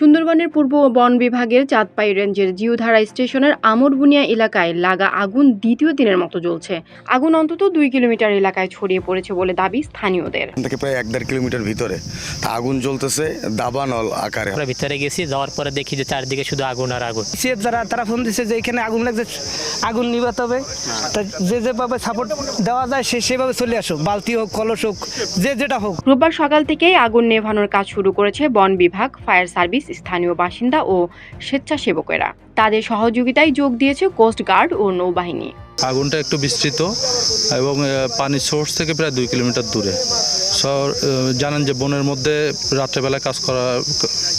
সুন্দরবনের পূর্ব বন বিভাগের চাঁদপাই রেঞ্জের জিউধারা স্টেশনের আমরবুনিয়া এলাকায় লাগা আগুন দ্বিতীয় দিনের মতো জ্বলছে। আগুন অন্তত দুই কিলোমিটার এলাকায় ছড়িয়ে পড়েছে বলে দাবি স্থানীয়দের। থেকে প্রায় এক দেড় কিলোমিটার ভিতরে আগুন জ্বলতেছে দাবানল আকারে। আমরা ভিতরে গেছি যাওয়ার পরে দেখি যে চারদিকে শুধু আগুন আর আগুন। সিএফ যারা তারা ফোন দিচ্ছে যে এখানে আগুন লাগছে আগুন নিভাতে হবে। তা যে যেভাবে সাপোর্ট দেওয়া যায় সে সেভাবে চলে আসুক। বালতি হোক কলস হোক যে যেটা হোক। রোববার সকাল থেকেই আগুন নেভানোর কাজ শুরু করেছে বন বিভাগ ফায়ার সার্ভিস স্থানীয় বাসিন্দা ও স্বেচ্ছাসেবকেরা। তাদের সহযোগিতায় যোগ দিয়েছে কোস্ট গার্ড ও নৌবাহিনী। আগুনটা একটু বিস্তৃত এবং পানি পানির সোর্স থেকে প্রায় দুই কিলোমিটার দূরে। জানেন যে বনের মধ্যে রাত্রেবেলা কাজ করা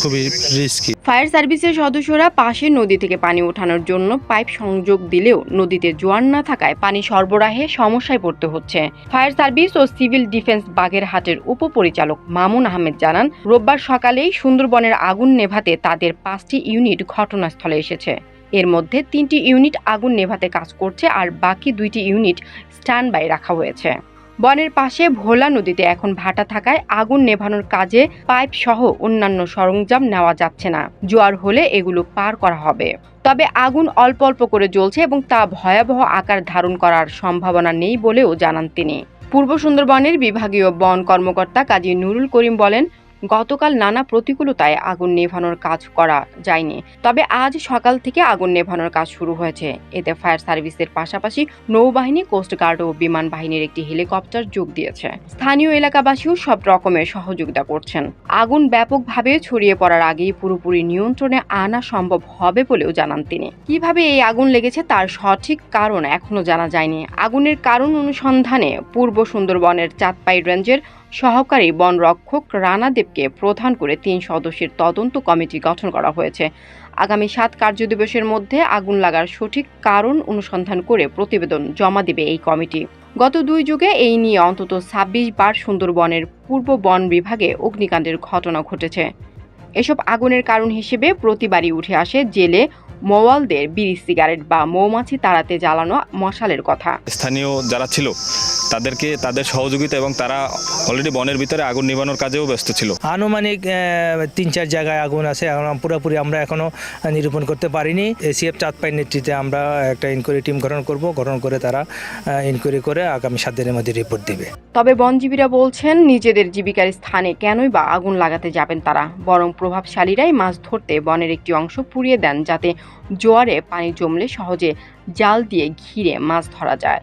খুবই রিস্কি ফায়ার সার্ভিসের সদস্যরা পাশের নদী থেকে পানি ওঠানোর জন্য পাইপ সংযোগ দিলেও নদীতে জোয়ার না থাকায় পানি সরবরাহে সমস্যায় পড়তে হচ্ছে। ফায়ার সার্ভিস ও সিভিল ডিফেন্স বাগেরহাটের উপপরিচালক মামুন আহমেদ জানান, রোববার সকালেই সুন্দরবনের আগুন নেভাতে তাদের পাঁচটি ইউনিট ঘটনাস্থলে এসেছে। এর মধ্যে তিনটি ইউনিট আগুন নেভাতে কাজ করছে আর বাকি দুইটি ইউনিট স্ট্যান্ড বাই রাখা হয়েছে। বনের পাশে ভোলা নদীতে এখন ভাটা থাকায় আগুন নেভানোর কাজে পাইপ সহ অন্যান্য সরঞ্জাম নেওয়া যাচ্ছে না। জোয়ার হলে এগুলো পার করা হবে। তবে আগুন অল্প অল্প করে জ্বলছে এবং তা ভয়াবহ আকার ধারণ করার সম্ভাবনা নেই বলেও জানান তিনি। পূর্ব সুন্দরবনের বিভাগীয় বন কর্মকর্তা কাজী নুরুল করিম বলেন গতকাল নানা প্রতিকূলতায় আগুন নেভানোর কাজ করা যায়নি। তবে আজ সকাল থেকে আগুন নেভানোর কাজ শুরু হয়েছে। এতে ফায়ার সার্ভিসের পাশাপাশি নৌবাহিনী কোস্টগার্ড ও বিমান বাহিনীর একটি হেলিকপ্টার যোগ দিয়েছে। স্থানীয় এলাকাবাসীও সব রকমের সহযোগিতা করছেন। আগুন ব্যাপকভাবে ছড়িয়ে পড়ার আগেই পুরোপুরি নিয়ন্ত্রণে আনা সম্ভব হবে বলেও জানান তিনি। কীভাবে এই আগুন লেগেছে তার সঠিক কারণ এখনও জানা যায়নি। আগুনের কারণ অনুসন্ধানে পূর্ব সুন্দরবনের চাঁদপাই রেঞ্জের সহকারী বনরক্ষক রানা দেবকে প্রধান করে তিন সদস্যের তদন্ত কমিটি গঠন করা হয়েছে। আগামী সাত কার্যদিবসের মধ্যে আগুন লাগার সঠিক কারণ অনুসন্ধান করে প্রতিবেদন জমা দেবে এই কমিটি। গত দুই যুগে এই নিয়ে অন্তত ছাব্বিশ বার সুন্দরবনের পূর্ব বন বিভাগে অগ্নিকাণ্ডের ঘটনা ঘটেছে। এসব আগুনের কারণ হিসেবে প্রতিবারই উঠে আসে জেলে মোয়ালদের বিড়ি সিগারেট বা মৌমাছি তাড়াতে জ্বালানো মশালের কথা। স্থানীয় যারা ছিল তাদেরকে তাদের সহযোগিতা এবং তারা অলরেডি বনের ভিতরে আগুন নিবানোর কাজেও ব্যস্ত ছিল। আনুমানিক তিন চার জায়গায় আগুন আছে পুরোপুরি আমরা এখনও নিরূপণ করতে পারিনি। এসিএফ চাঁদপাই নেতৃত্বে আমরা একটা ইনকোয়ারি টিম গঠন করব গঠন করে তারা ইনকোয়ারি করে আগামী সাত দিনের মধ্যে রিপোর্ট দিবে। তবে বনজীবীরা বলছেন নিজেদের জীবিকার স্থানে কেনই বা আগুন লাগাতে যাবেন তারা বরং প্রভাবশালীরাই মাছ ধরতে বনের একটি অংশ পুড়িয়ে দেন যাতে জোয়ারে পানি জমলে সহজে জাল দিয়ে ঘিরে মাছ ধরা যায়।